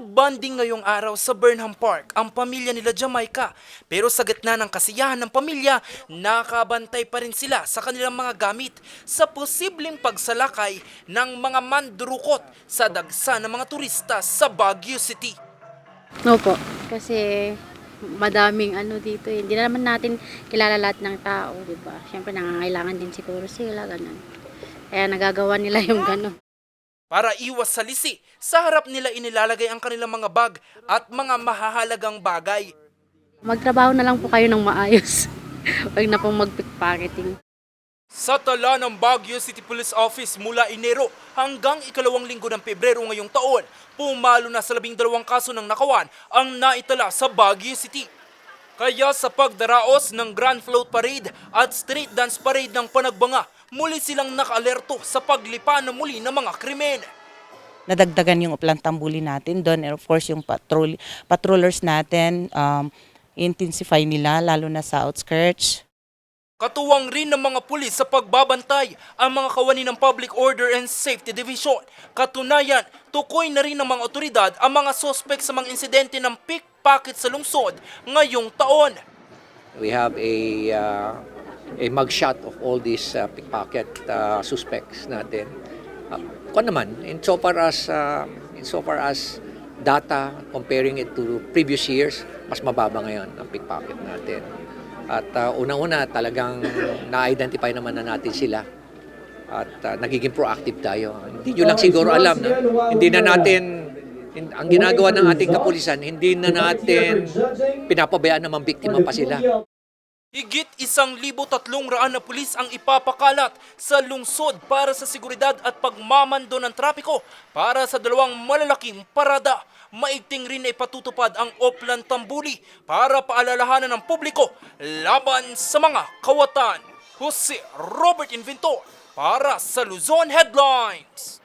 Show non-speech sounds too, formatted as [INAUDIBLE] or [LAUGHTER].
Nagbanding ngayong araw sa Burnham Park ang pamilya nila Jamaica. Pero sa gitna ng kasiyahan ng pamilya, nakabantay pa rin sila sa kanilang mga gamit sa posibleng pagsalakay ng mga mandurukot sa dagsa ng mga turista sa Baguio City. Opo, kasi madaming ano dito eh. Hindi na naman natin kilala lahat ng tao, di ba? Siyempre nangangailangan din siguro sila, ganun. Kaya nagagawa nila [LAUGHS] yung ganun. Para iwas sa lisi, sa harap nila inilalagay ang kanilang mga bag at mga mahahalagang bagay. Magtrabaho na lang po kayo ng maayos. [LAUGHS] Huwag na pong mag-pickpocketing. Sa tala ng Baguio City Police Office mula Enero hanggang ikalawang linggo ng Pebrero ngayong taon, pumalo na sa labing dalawang kaso ng nakawan ang naitala sa Baguio City. Kaya sa pagdaraos ng Grand Float Parade at Street Dance Parade ng Panagbanga, muli silang nakaalerto sa paglipa na muli ng mga krimen. nadagdagan yung uplang tambuli natin doon. And of course, yung patrol, patrollers natin, um, intensify nila, lalo na sa outskirts. Katuwang rin ng mga pulis sa pagbabantay ang mga kawani ng Public Order and Safety Division. Katunayan, tukoy na rin ng mga otoridad ang mga sospek sa mga insidente ng pickpocket sa lungsod ngayong taon. We have a uh, a mugshot of all these uh, pickpocket uh, suspects natin. Uh, kung naman, in so far as uh, in so far as data comparing it to previous years, mas mababa ngayon ang pickpocket natin. At uh, unang-una talagang na-identify naman na natin sila. At uh, nagiging proactive tayo. Hindi nyo lang siguro alam na hindi na natin hin- ang ginagawa ng ating kapulisan, hindi na natin pinapabayaan na biktima pa sila. Higit isang libo tatlong raan na pulis ang ipapakalat sa lungsod para sa seguridad at pagmamando ng trapiko para sa dalawang malalaking parada. Maigting rin na ipatutupad ang Oplan Tambuli para paalalahanan ng publiko laban sa mga kawatan. Jose Robert Inventor para sa Luzon Headlines.